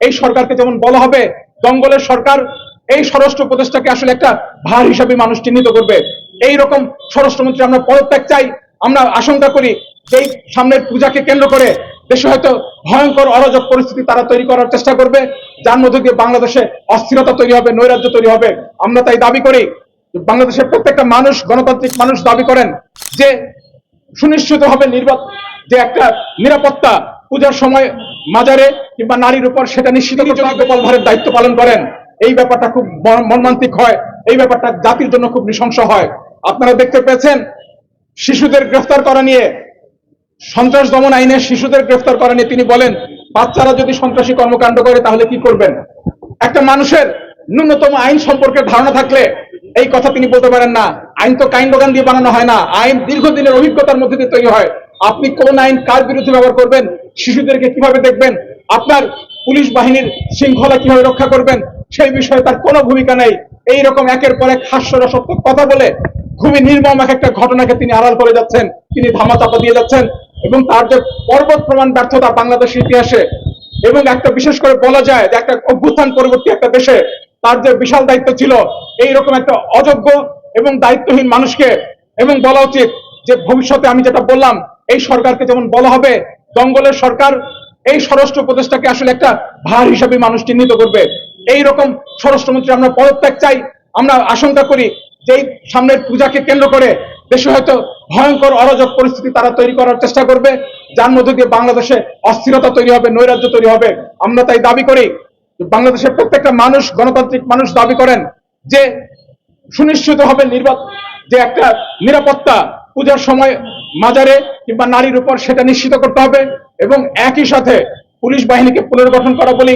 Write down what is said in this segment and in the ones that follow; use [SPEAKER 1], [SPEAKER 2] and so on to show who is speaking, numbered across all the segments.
[SPEAKER 1] এই সরকারকে যেমন বলা হবে, দঙ্গলের সরকার এই স্বরাষ্ট্র উপদেষ্টাকে আসলে একটা ভার হিসাবে মানুষ চিহ্নিত করবে। এই রকম স্বরাষ্ট্রমন্ত্রী আমরা পদত্যাগ চাই, আমরা আশঙ্কা করি যে সামনের পূজাকে কেন্দ্র করে দেশে হয়তো ভয়ঙ্কর অরাজক পরিস্থিতি তারা তৈরি করার চেষ্টা করবে, যার মধ্যে দিয়ে বাংলাদেশে অস্থিরতা তৈরি হবে, নৈরাজ্য তৈরি হবে। আমরা তাই দাবি করি বাংলাদেশের প্রত্যেকটা মানুষ, গণতান্ত্রিক মানুষ দাবি করেন যে সুনিশ্চিত হবে নির্বাচন যে একটা নিরাপত্তা পূজার সময় মাজারে কিংবা নারীর উপর সেটা নিশ্চিত করতে গোপাল ভাঁড়ের দায়িত্ব পালন করেন। এই ব্যাপারটা খুব মর্মান্তিক হয়। এই ব্যাপারটা জাতির জন্য খুব নৃশংস হয়। আপনারা দেখতে পেয়েছেন, শিশুদের গ্রেফতার করা নিয়ে, সন্ত্রাস দমন আইনে শিশুদের গ্রেফতার করা নিয়ে তিনি বলেন, বাচ্চারা যদি সন্ত্রাসী কর্মকাণ্ড করে তাহলে কি করবেন? একটা মানুষের ন্যূনতম আইন সম্পর্কে ধারণা থাকলে এই কথা তিনি বলতে পারেন না। আইন তো কাইন দিয়ে বানানো হয় না। আইন দীর্ঘদিনের অভিজ্ঞতার মধ্যে দিয়ে তৈরি হয়। আপনি কোন আইন কার বিরুদ্ধে ব্যবহার করবেন? শিশুদেরকে কীভাবে দেখবেন? আপনার পুলিশ বাহিনীর শৃঙ্খলা কীভাবে রক্ষা করবেন? সেই বিষয়ে তার কোনো ভূমিকা নেই। এই রকম একের পর এক হাস্যরসাত্মক কথা বলে খুবই নির্মম এক একটা ঘটনাকে তিনি আড়াল করে যাচ্ছেন, তিনি ধামাচাপা দিয়ে যাচ্ছেন এবং তার যে পর্বত প্রমাণ ব্যর্থতা বাংলাদেশের ইতিহাসে এবং একটা বিশেষ করে বলা যায় যে একটা অভ্যুত্থান পরবর্তী একটা দেশে তার যে বিশাল দায়িত্ব ছিল এই রকম একটা অযোগ্য এবং দায়িত্বহীন মানুষকে এবং বলা উচিত যে ভবিষ্যতে আমি যেটা বললাম এই সরকারকে যেমন বলা হবে, দঙ্গলের সরকার এই স্বরাষ্ট্র উপদেষ্টাকে আসলে একটা ভার হিসাবে মানুষ চিহ্নিত করবে। এই রকম স্বরাষ্ট্রমন্ত্রী আমরা পদত্যাগ চাই, আমরা আশঙ্কা করি যে এই সামনের পূজাকে কেন্দ্র করে দেশে হয়তো ভয়ঙ্কর অরাজক পরিস্থিতি তারা তৈরি করার চেষ্টা করবে, যার মধ্যে দিয়ে বাংলাদেশে অস্থিরতা তৈরি হবে, নৈরাজ্য তৈরি হবে। আমরা তাই দাবি করি, বাংলাদেশের প্রত্যেকটা মানুষ, গণতান্ত্রিক মানুষ দাবি করেন যে সুনিশ্চিত হবে নির্বাচন যে একটা নিরাপত্তা পূজার সময় মাজারে কিংবা নারীর উপর সেটা নিশ্চিত করতে হবে এবং একই সাথে পুলিশ বাহিনীকে পুনর্গঠন করা বলি,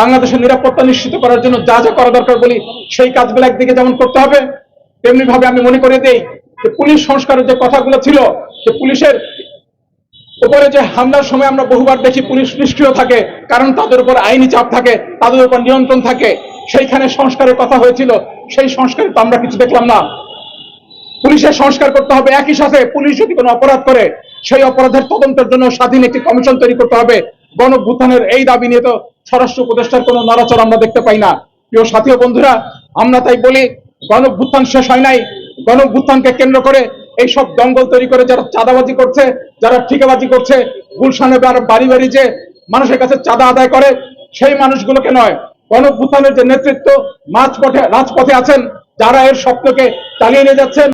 [SPEAKER 1] বাংলাদেশের নিরাপত্তা নিশ্চিত করার জন্য যা যা করা দরকার বলি, সেই কাজগুলো একদিকে যেমন করতে হবে তেমনি ভাবে আমি মনে করে দেই যে পুলিশ সংস্কারের যে কথাগুলো ছিল, যে পুলিশের উপরে যে হামলার সময় আমরা বহুবার দেখি পুলিশ নিষ্ক্রিয় থাকে, কারণ তাদের উপর আইনি চাপ থাকে, তাদের উপর নিয়ন্ত্রণ থাকে, সেইখানে সংস্কারের কথা হয়েছিল, সেই সংস্কারে তো আমরা কিছু দেখলাম না। পুলিশের সংস্কার করতে হবে। একই সাথে পুলিশ যদি কোনো অপরাধ করে, সেই অপরাধের তদন্তের জন্য স্বাধীন একটি কমিশন তৈরি করতে হবে। গণভূতানের এই দাবি নিয়ে তো স্বরাষ্ট্র উপদেষ্টার কোনো নড়াচড় আমরা দেখতে পাই না। প্রিয় সাথী বন্ধুরা, আমরা তাই বলি, গণভ্যুত্থান শেষ হয় নাই। গণভ্যুত্থানকে কেন্দ্র করে এই সব দঙ্গল তৈরি করে যারা চাঁদাবাজি করছে, যারা ঠিকাবাজি করছে, গুলশানে বাড়ি বাড়ি যে মানুষের কাছে চাঁদা আদায় করে, সেই মানুষগুলোকে নয়। গণভ্যুত্থানের যে নেতৃত্ব মাঝপথে, রাজপথে আছেন, যারা এর স্বপ্নকে চালিয়ে নিয়ে যাচ্ছেন